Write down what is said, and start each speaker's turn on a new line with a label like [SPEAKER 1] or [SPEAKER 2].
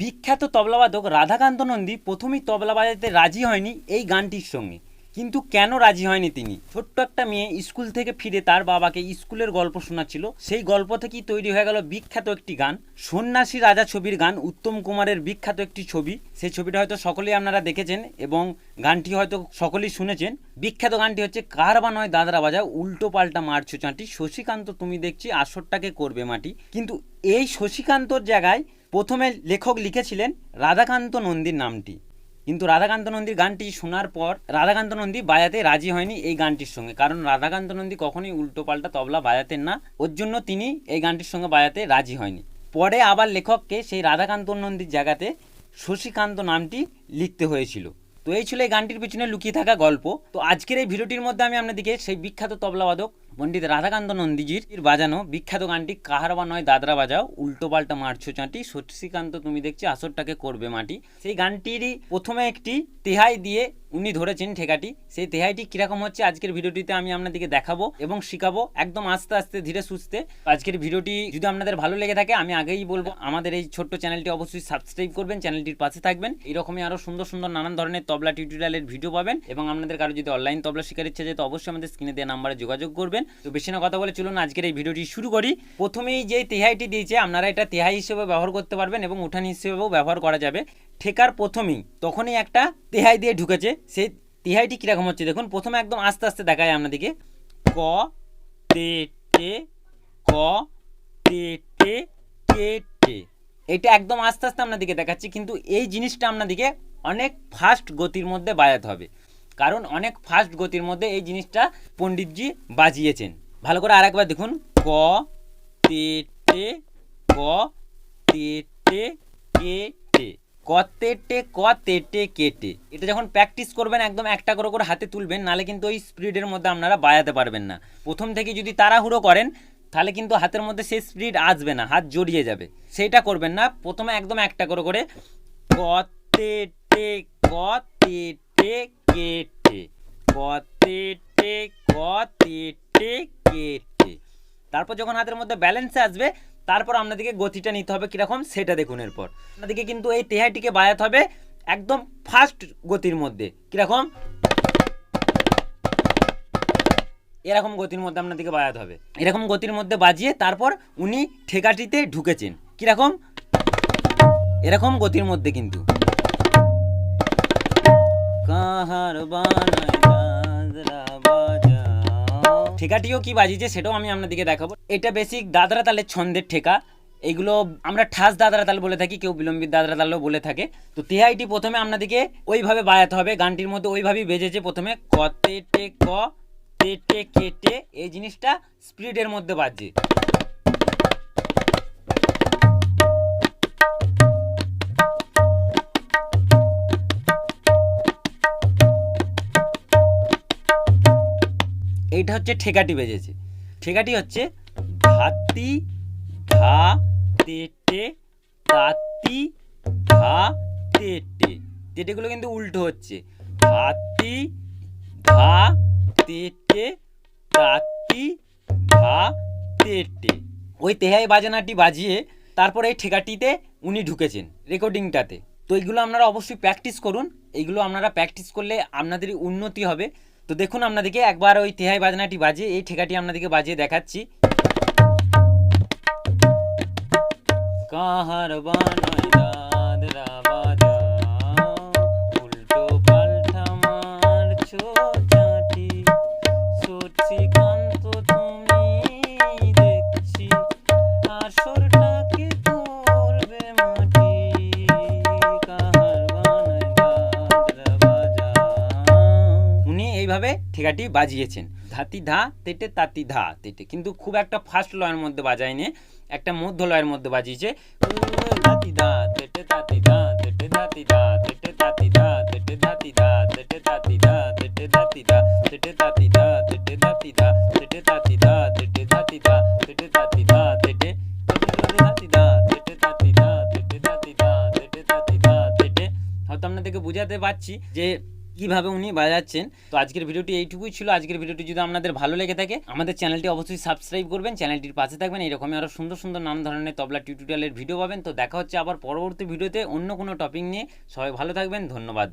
[SPEAKER 1] বিখ্যাত তবলাবাদক রাধাকান্ত নন্দী প্রথমেই তবলা বাজাতে রাজি হয়নি এই গানটির সঙ্গে। কিন্তু কেন রাজি হয়নি তিনি? ছোট্ট একটা মেয়ে স্কুল থেকে ফিরে তার বাবাকে স্কুলের গল্প শোনাচ্ছিল। সেই গল্প থেকেই তৈরি হয়ে গেল বিখ্যাত একটি গান। সন্ন্যাসী রাজা ছবির গান, উত্তম কুমারের বিখ্যাত একটি ছবি। সেই ছবিটা হয়তো সকলেই আপনারা দেখেছেন এবং গানটি হয়তো সকলেই শুনেছেন। বিখ্যাত গানটি হচ্ছে কার বা নয় দাদরা বাজা, উল্টো পাল্টা মারছো চাঁটি। শশীকান্ত, তুমি দেখছি আসরটাকে করবে মাটি। কিন্তু এই শশীকান্তর জায়গায় প্রথমে লেখক লিখেছিলেন রাধাকান্ত নন্দীর নামটি। কিন্তু রাধাকান্ত নন্দীর গানটি শোনার পর রাধাকান্ত নন্দী বাজাতে রাজি হয়নি এই গানটির সঙ্গে। কারণ রাধাকান্ত নন্দী কখনোই উল্টো পাল্টা তবলা বাজাতেন না। ওর জন্য তিনি এই গানটির সঙ্গে বাজাতে রাজি হয়নি। পরে আবার লেখককে সেই রাধাকান্ত নন্দীর জায়গাতে শশীকান্ত নামটি লিখতে হয়েছিল। তো এই ছিল এই গানটির পিছনে লুকিয়ে থাকা গল্প। তো আজকের এই ভিডিওটির মধ্যে আমি আপনাদেরকে সেই বিখ্যাত তবলাবাদক পণ্ডিত রাধাকান্ত নন্দীজির বাজানো বিখ্যাত গানটি কাহার বা নয় দাদরা বাজাও, উল্টো পাল্টা মারছো চাঁটি শশীকান্ত তুমি দেখছি আসরটাকে করবে মাটি। সেই গানটিরই প্রথমে একটি তেহাই দিয়ে উনি ধরেছেন ঠেকাটি। সেই তেহাইটি কীরকম হচ্ছে আজকের ভিডিওটিতে আমি আপনাদেরকে দেখাবো এবং শিখাবো একদম আস্তে আস্তে ধীরে সুস্থে। আজকের ভিডিওটি যদি আপনাদের ভালো লেগে থাকে, আমি আগেই বলব, আমাদের এই ছোট্ট চ্যানেলটি অবশ্যই সাবস্ক্রাইব করবেন, চ্যানেলটির পাশে থাকবেন। এইরকমই আরও সুন্দর সুন্দর নানান ধরনের তবলা টিউটোরিয়ালের ভিডিও পাবেন এবং আপনাদের কারও যদি অনলাইন তবলা শেখার ইচ্ছে যায়, তো অবশ্যই আমাদের স্ক্রিনে দেওয়া নাম্বারে যোগাযোগ করবেন। তো বেশি না কথা বলে চলুন আজকের এই ভিডিওটি শুরু করি। প্রথমেই যে তেহাইটি দিয়েছে, আপনারা এটা তেহাই হিসেবে ব্যবহার করতে পারবেন এবং উঠান হিসেবেও ব্যবহার করা যাবে। ঠেকার প্রথমেই, তখনই একটা তেহাই দিয়ে ঢুকেছে। সেই তেহাইটি কীরকম হচ্ছে দেখুন, প্রথমে একদম আস্তে আস্তে দেখায় আপনাদেরকে। ক, তে টে ক, তে টে কে টে এটা একদম আস্তে আস্তে আপনাদেরকে দেখাচ্ছি, কিন্তু এই জিনিসটা আপনাদেরকে অনেক ফাস্ট গতির মধ্যে বাজাতে হবে। কারণ অনেক ফাস্ট গতির মধ্যে এই জিনিসটা পণ্ডিতজি বাজিয়েছেন। ভালো করে আরেকবার দেখুন। ক, তে, টে, ক, তে, টে, কে, টে। তে, টে, ক, তে, টে, কে, টে। এটা যখন প্র্যাকটিস করবেন, একদম একটা করে করে হাতে তুলবেন, নালে কিন্তু ওই স্পিডের মধ্যে আপনারা বাজাতে পারবেন না। প্রথম থেকে যদি তাড়াহুড়ো করেন, তাহলে কিন্তু হাতের মধ্যে সেই স্পিড আসবে না, হাত জড়িয়ে যাবে। সেইটা করবেন না। প্রথমে একদম একটা করে করে ক, তে, টে, ক, তে, টে কে টে ক তে টে ক তে টে কে টে তারপর যখন হাতের মধ্যে ব্যালেন্সে আসবে, তারপর আপনাদেরকে গতিটা নিতে হবে কীরকম, সেটা দেখুন এরপর। আপনাদেরকে কিন্তু এই তেহাইটিকে বাজাতে হবে একদম ফাস্ট গতির মধ্যে, কীরকম? এরকম গতির মধ্যে আপনাদেরকে বাজাতে হবে। এরকম গতির মধ্যে বাজিয়ে তারপর উনি ঠেকাটিতে ঢুকেছেন, কীরকম? এরকম গতির মধ্যে কিন্তু। ঠেকাটিও কি বাজিয়েছে সেটাও আমি আপনাদেরকে দেখাবো। এটা বেসিক দাদরা তালের ছন্দের ঠেকা। এগুলো আমরা ঠাস দাদরা তাল বলে থাকি, কেউ বিলম্বিত দাদরা তালও বলে থাকে। তো তেহাইটি প্রথমে আপনাদেরকে ওইভাবে বাজাতে হবে, গানটির মধ্যে ওইভাবেই বেজেছে প্রথমে ক, তে, টে, ক, তে, টে, কে, টে, এই জিনিসটা স্পিডের মধ্যে বাজছে। এইটা হচ্ছে ঠেকাটি বেজেছে। ঠেকাটি হচ্ছে ধাতি ধা তেটে, তাতি ধা তেটে। তেটেগুলো কিন্তু উল্টো হচ্ছে। ধাতি ধা তেটে, তাতি ধা তেটে। ওই তেহাই বাজানাটি বাজিয়ে তারপরে এই ঠেকাটিতে উনি ঢুকেছেন রেকর্ডিংটাতে। তো এইগুলো আপনারা অবশ্যই প্র্যাকটিস করুন। এইগুলো আপনারা প্র্যাকটিস করলে আপনাদেরই উন্নতি হবে। তো দেখুন আপনাদেরকে একবার ওই তেহাই বাজনাটি বাজে এই ঠেকাটি আপনাদেরকে বাজিয়ে দেখাচ্ছি। কাহার বানাই দাদরা এইভাবে ঠেকাটি বাজিয়েছেন ধাতি ধা তেটে তাতি ধা তেটে কিন্তু খুব একটা ফার্স্ট লয়ের মধ্যে বাজায়নি একটা মধ্য লয়ের মধ্যে বাজিয়েছে হয়তো আপনাদেরকে বুঝাতে পারছি যে কীভাবে উনি বাজাচ্ছেন। তো আজকের ভিডিওটি এইটুকুই ছিল। আজকের ভিডিওটি যদি আপনাদের ভালো লেগে থাকে, আমাদের চ্যানেলটি অবশ্যই সাবস্ক্রাইব করবেন, চ্যানেলটির পাশে থাকবেন। এরকমই আরও সুন্দর সুন্দর নাম ধরনের তবলা টিউটোরিয়ালের ভিডিও পাবেন। তো দেখা হচ্ছে আবার পরবর্তী ভিডিওতে অন্য কোনো টপিক নিয়ে। সবাই ভালো থাকবেন, ধন্যবাদ।